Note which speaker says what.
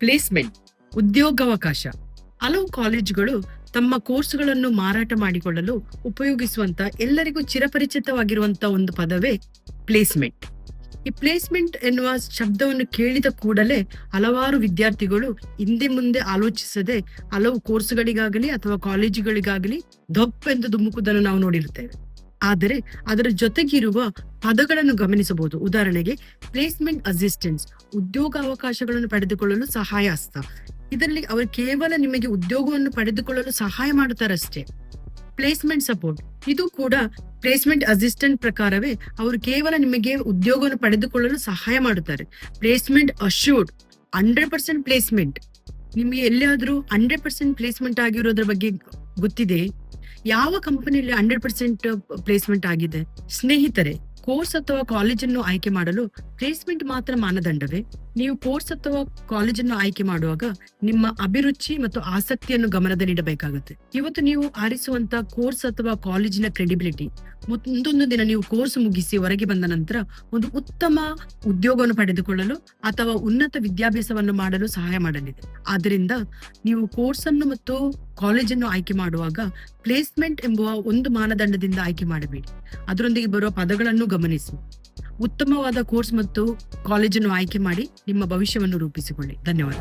Speaker 1: Placement, ಉದ್ಯೋಗಾವಕಾಶ. ಹಲವು ಕಾಲೇಜುಗಳು ತಮ್ಮ ಕೋರ್ಸ್ಗಳನ್ನು ಮಾರಾಟ ಮಾಡಿಕೊಳ್ಳಲು ಉಪಯೋಗಿಸುವಂತ ಎಲ್ಲರಿಗೂ ಚಿರಪರಿಚಿತವಾಗಿರುವಂತ ಒಂದು ಪದವೇ ಪ್ಲೇಸ್ಮೆಂಟ್. ಈ ಪ್ಲೇಸ್ಮೆಂಟ್ ಎನ್ನುವ ಶಬ್ದವನ್ನು ಕೇಳಿದ ಕೂಡಲೇ ಹಲವಾರು ವಿದ್ಯಾರ್ಥಿಗಳು ಹಿಂದೆ ಮುಂದೆ ಆಲೋಚಿಸದೆ ಹಲವು ಕೋರ್ಸ್ಗಳಿಗಾಗಲಿ ಅಥವಾ ಕಾಲೇಜುಗಳಿಗಾಗಲಿ ದೊಪ್ಪೆಂದು ಧುಮುಕುವುದನ್ನು ನಾವು ನೋಡಿರುತ್ತೇವೆ. ಆದರೆ ಅದರ ಜೊತೆಗಿರುವ ಪದಗಳನ್ನು ಗಮನಿಸಬಹುದು. ಉದಾಹರಣೆಗೆ ಪ್ಲೇಸ್ಮೆಂಟ್ ಅಸಿಸ್ಟೆನ್ಸ್ ಉದ್ಯೋಗಾವಕಾಶಗಳನ್ನು ಪಡೆದುಕೊಳ್ಳಲು ಸಹಾಯ ಹಸ್ತ ಇದರಲ್ಲಿ ಅವರು ಕೇವಲ ನಿಮಗೆ ಉದ್ಯೋಗವನ್ನು ಪಡೆದುಕೊಳ್ಳಲು ಸಹಾಯ ಮಾಡುತ್ತಾರಷ್ಟೇ. ಪ್ಲೇಸ್ಮೆಂಟ್ ಸಪೋರ್ಟ್ ಇದು ಕೂಡ ಪ್ಲೇಸ್ಮೆಂಟ್ ಅಸಿಸ್ಟೆಂಟ್ ಪ್ರಕಾರವೇ ಅವರು ಕೇವಲ ನಿಮಗೆ ಉದ್ಯೋಗವನ್ನು ಪಡೆದುಕೊಳ್ಳಲು ಸಹಾಯ ಮಾಡುತ್ತಾರೆ. Placement assured hundred percent placement ನಿಮಗೆ ಎಲ್ಲಿಯಾದ್ರೂ ಹಂಡ್ರೆಡ್ ಪರ್ಸೆಂಟ್ ಪ್ಲೇಸ್ಮೆಂಟ್ ಆಗಿರೋದ್ರ ಬಗ್ಗೆ ಗೊತ್ತಿದೆ ಯಾವ ಕಂಪನಿಯಲ್ಲಿ ಹಂಡ್ರೆಡ್ ಪರ್ಸೆಂಟ್ ಪ್ಲೇಸ್ಮೆಂಟ್ ಆಗಿದೆ? ಸ್ನೇಹಿತರೆ, ಕೋರ್ಸ್ ಅಥವಾ ಕಾಲೇಜನ್ನು ಆಯ್ಕೆ ಮಾಡಲು ಪ್ಲೇಸ್ಮೆಂಟ್ ಮಾತ್ರ ಮಾನದಂಡವೇ? ನೀವು ಕೋರ್ಸ್ ಅಥವಾ ಕಾಲೇಜನ್ನು ಆಯ್ಕೆ ಮಾಡುವಾಗ ನಿಮ್ಮ ಅಭಿರುಚಿ ಮತ್ತು ಆಸಕ್ತಿಯನ್ನು ಗಮನದಲ್ಲಿಡಬೇಕಾಗುತ್ತೆ ಇವತ್ತು ನೀವು ಆರಿಸುವಂತ ಕೋರ್ಸ್ ಅಥವಾ ಕಾಲೇಜಿನ ಕ್ರೆಡಿಬಿಲಿಟಿ ಮುಂದೊಂದು ದಿನ ನೀವು ಕೋರ್ಸ್ ಮುಗಿಸಿ ಹೊರಗೆ ಬಂದ ನಂತರ ಒಂದು ಉತ್ತಮ ಉದ್ಯೋಗವನ್ನು ಪಡೆದುಕೊಳ್ಳಲು ಅಥವಾ ಉನ್ನತ ವಿದ್ಯಾಭ್ಯಾಸವನ್ನು ಮಾಡಲು ಸಹಾಯ ಮಾಡಲಿದೆ. ಆದ್ದರಿಂದ ನೀವು ಕೋರ್ಸ್ ಅನ್ನು ಮತ್ತು ಕಾಲೇಜನ್ನು ಆಯ್ಕೆ ಮಾಡುವಾಗ ಪ್ಲೇಸ್ಮೆಂಟ್ ಎಂಬುವ ಒಂದು ಮಾನದಂಡದಿಂದ ಆಯ್ಕೆ ಮಾಡಬೇಡಿ. ಅದರೊಂದಿಗೆ ಬರುವ ಪದಗಳನ್ನು ಗಮನಿಸಿ. ಉತ್ತಮವಾದ ಕೋರ್ಸ್ ಮತ್ತು ಕಾಲೇಜನ್ನು ಆಯ್ಕೆ ಮಾಡಿ ನಿಮ್ಮ ಭವಿಷ್ಯವನ್ನು ರೂಪಿಸಿಕೊಳ್ಳಿ. ಧನ್ಯವಾದ.